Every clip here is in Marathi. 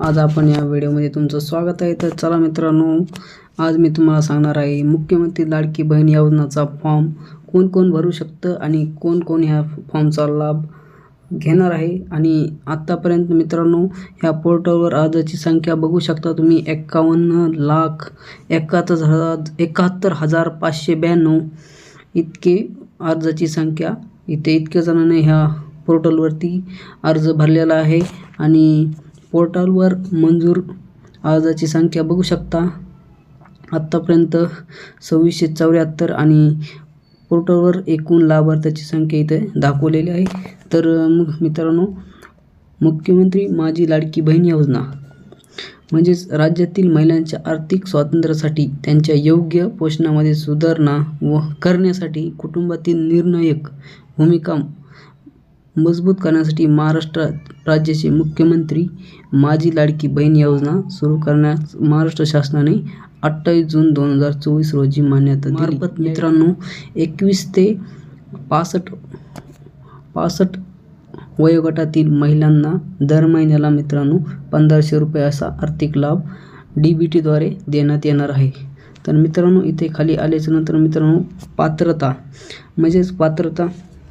आज आपण या व्हिडिओमध्ये तुमचं स्वागत आहे. तर चला मित्रांनो आज मी तुम्हाला सांगणार आहे मुख्यमंत्री लाडकी बहीण योजनाचा फॉर्म कोण कोण भरू शकतं आणि कोण कोण ह्या फॉर्मचा लाभ घेणार आहे. आणि आत्तापर्यंत मित्रांनो ह्या पोर्टलवर अर्जाची संख्या बघू शकता तुम्ही. एक्कावन्न लाख एकाहत्तर हजार एकाहत्तर हजार पाचशे ब्याण्णव इतके अर्जाची संख्या. इथे इतक्या जणांनी ह्या पोर्टलवरती अर्ज भरलेला आहे. आणि पोर्टलवर मंजूर अर्जाची संख्या बघू शकता. आत्तापर्यंत सव्वीसशे चौऱ्याहत्तर आणि पोर्टलवर एकूण लाभार्थ्याची संख्या इथे दाखवलेली आहे. तर मग मित्रांनो मुख्यमंत्री माझी लाडकी बहीण योजना. म्हणजेच राज्यातील महिलांच्या आर्थिक स्वातंत्र्यासाठी त्यांच्या योग्य पोषणामध्ये सुधारणा व करण्यासाठी कुटुंबातील निर्णायक भूमिका मजबूत करण्यासाठी महाराष्ट्र राज्याचे मुख्यमंत्री माझी लाडकी बहीण योजना सुरू करण्यास महाराष्ट्र शासनाने अठ्ठावीस जून दोन हजार चोवीस रोजी मान्यता मार्फत मित्रांनो एकवीस ते पासष्ट पासष्ट वयोगटातील महिलांना दर महिन्याला मित्रांनो पंधराशे रुपये असा आर्थिक लाभ डी बी टीद्वारे देण्यात येणार आहे. तर मित्रांनो इथे खाली आल्याच्यानंतर मित्रांनो पात्रता म्हणजेच पात्रता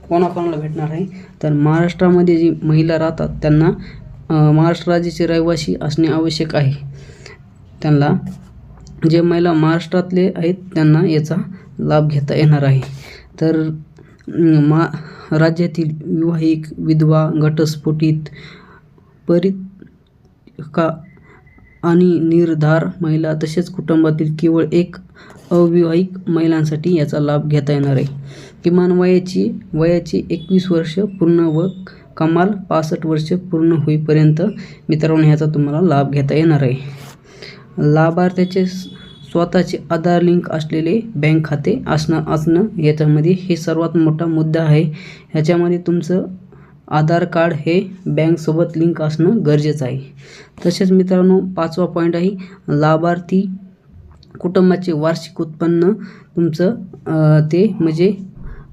कोणाकोणाला भेटणार आहे? तर महाराष्ट्रामध्ये जी महिला राहतात त्यांना महाराष्ट्र राज्याचे रहिवासी असणे आवश्यक आहे. त्यांना जे महिला महाराष्ट्रातले आहेत त्यांना याचा लाभ घेता येणार आहे. तर मा राज्यातील विवाहिक विधवा घटस्फोटित परित का आणि निर्धार महिला तसेच कुटुंबातील केवळ एक अविवाहिक महिलांसाठी याचा लाभ घेता येणार आहे. किमान वयाची वयाची एकवीस वर्ष पूर्ण व कमाल पासष्ट वर्ष पूर्ण होईपर्यंत मित्रांनो ह्याचा तुम्हाला लाभ घेता येणार आहे. लाभार्थ्याचे स्वतःचे आधार लिंक असलेले बँक खाते असणं असणं याच्यामध्ये हे सर्वात मोठा मुद्दा आहे. ह्याच्यामध्ये तुमचं आधार कार्ड हे बँकसोबत लिंक असणं गरजेचं आहे. तसेच मित्रांनो पाचवा पॉईंट आहे लाभार्थी कुटुंबाचे वार्षिक उत्पन्न तुमचं ते म्हणजे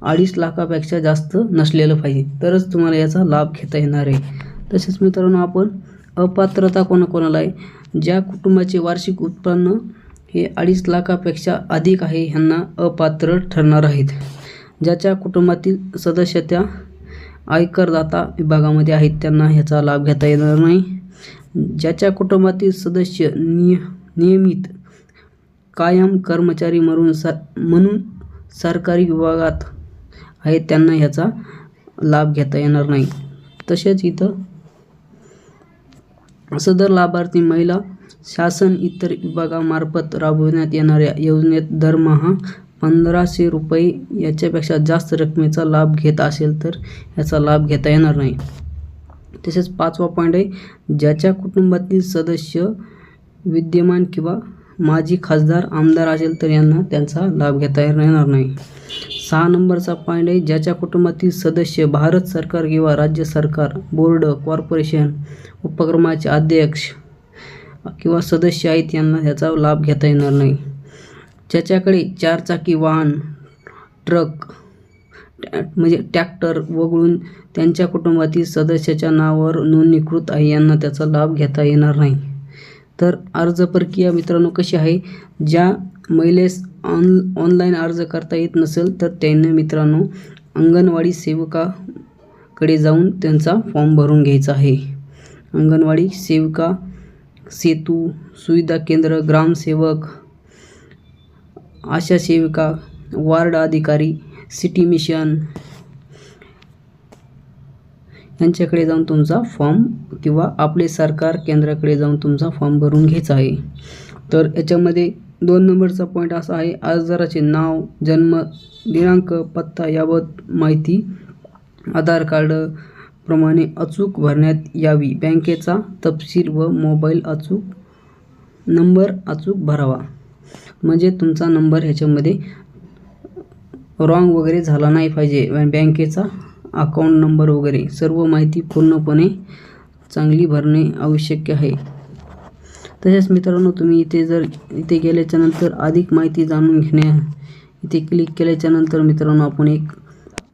अडीच लाखापेक्षा जास्त नसलेलं पाहिजे. तरच तुम्हाला याचा लाभ घेता येणार आहे. तसेच मित्रांनो आपण अपात्रता कोणाकोणाला आहे? ज्या कुटुंबाचे वार्षिक उत्पन्न हे अडीच लाखापेक्षा अधिक आहे ह्यांना अपात्र ठरणार आहेत. ज्याच्या कुटुंबातील सदस्य त्या आयकरदाता विभागामध्ये आहेत त्यांना ह्याचा लाभ घेता येणार नाही. ज्याच्या कुटुंबातील सदस्य निय नियमित कायम कर्मचारी म्हणून सा म्हणून सरकारी विभागात आहेत त्यांना ह्याचा लाभ घेता येणार नाही. तसेच इथं सदर लाभार्थी महिला शासन इतर विभागामार्फत राबविण्यात येणाऱ्या योजनेत दरमहा पंधराशे रुपये याच्यापेक्षा जास्त रकमेचा लाभ घेत असेल तर याचा लाभ घेता येणार नाही. तसेच पाचवा पॉईंट आहे ज्याच्या कुटुंबातील सदस्य विद्यमान किंवा माजी खासदार आमदार असेल तर यांना त्यांचा लाभ घेता येणार नाही. सहा नंबरचा पॉईंट आहे ज्याच्या कुटुंबातील सदस्य भारत सरकार किंवा राज्य सरकार बोर्ड कॉर्पोरेशन उपक्रमाचे अध्यक्ष किंवा सदस्य आहेत यांना ह्याचा लाभ घेता येणार नाही. ज्याच्याकडे चारचाकी वाहन ट्रक म्हणजे टॅक्टर वगळून त्यांच्या कुटुंबातील सदस्याच्या नावावर नोंदणीकृत आहे यांना त्याचा लाभ घेता येणार नाही. तर अर्ज प्रक्रिया मित्रांनो कशी आहे? ज्या महिलेस ऑन ऑनलाईन अर्ज करता येत नसेल तर त्यांनी मित्रांनो अंगणवाडी सेवकाकडे जाऊन त्यांचा फॉर्म भरून घ्यायचा आहे. अंगणवाडी सेविका सेतू सुविधा केंद्र ग्रामसेवक आशा सेविका वार्ड अधिकारी सिटी मिशन. यांच्याकडे जाऊन तुमचा फॉर्म किंवा आपले सरकार केंद्राकडे जाऊन तुमचा फॉर्म भरून घ्यायचा आहे. तर याच्यामध्ये दोन नंबरचा पॉईंट असा आहे अर्जदाराचे नाव जन्म दिनांक पत्ता याबाबत माहिती आधार कार्ड प्रमाणे अचूक भरण्यात यावी. बँकेचा तपशील व मोबाईल अचूक नंबर अचूक भरावा. म्हणजे तुमचा नंबर ह्याच्यामध्ये रॉंग वगैरे झाला नाही पाहिजे. बँकेचा अकाउंट नंबर वगैरे सर्व माहिती पूर्णपणे चांगली भरणे आवश्यक आहे. तसेच मित्रांनो तुम्ही इथे जर इथे गेल्याच्यानंतर अधिक माहिती जाणून घेण्या इथे क्लिक केल्याच्यानंतर मित्रांनो आपण एक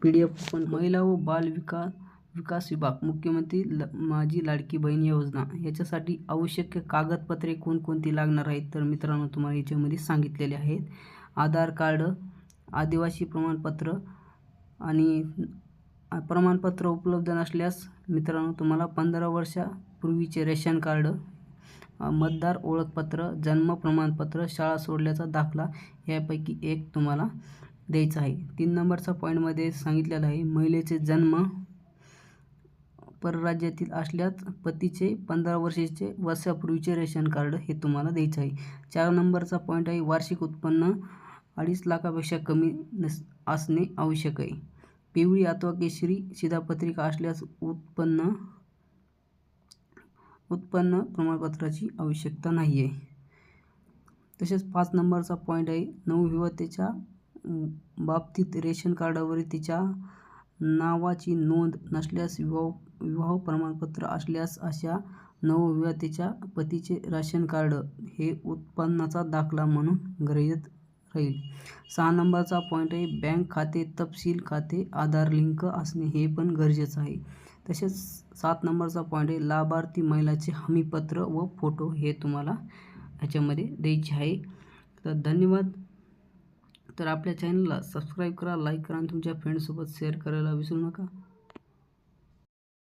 पी डी एफ पण महिला व बाल विकास विकास विभाग मुख्यमंत्री ल माझी लाडकी बहीण योजना याच्यासाठी आवश्यक कागदपत्रे कोणकोणती लागणार आहेत? तर मित्रांनो तुम्हाला याच्यामध्ये सांगितलेले आहेत. आधार कार्ड आदिवासी प्रमाणपत्र आणि प्रमाणपत्र उपलब्ध नसल्यास मित्रांनो तुम्हाला पंधरा वर्षापूर्वीचे रेशन कार्ड मतदार ओळखपत्र जन्म प्रमाणपत्र शाळा सोडल्याचा दाखला यापैकी एक तुम्हाला द्यायचा आहे. तीन नंबरचा पॉईंटमध्ये सांगितलेला आहे महिलेचे जन्म परराज्यातील असल्यास पतीचे पंधरा वर्षाचे वर्षापूर्वीचे रेशन कार्ड हे तुम्हाला द्यायचं आहे. चार नंबरचा पॉईंट आहे वार्षिक उत्पन्न अडीच लाखापेक्षा कमी नस असणे आवश्यक आहे. पिवळी अथवा केशरी शिधापत्रिका असल्यास उत्पन्न उत्पन्न प्रमाणपत्राची आवश्यकता नाही आहे तसेच पाच नंबरचा पॉईंट आहे नवविवाहितेच्या बाबतीत रेशन कार्डावरील तिच्या नावाची नोंद नसल्यास विवाह विवाह प्रमाणपत्र असल्यास अशा नवविवाहितेच्या पतीचे राशन कार्ड हे उत्पन्नाचा दाखला म्हणून गृहीत राहील. सहा नंबरचा पॉईंट आहे बँक खाते तपशील खाते आधार लिंक असणे हे पण गरजेचं आहे. तसेच सात नंबरचा पॉईंट आहे लाभार्थी महिलाचे हमीपत्र व फोटो हे तुम्हाला ह्याच्यामध्ये द्यायचे आहे. तर धन्यवाद. तर आपल्या चॅनलला सबस्क्राईब करा लाईक करा आणि तुमच्या फ्रेंडसोबत शेअर करायला विसरू नका.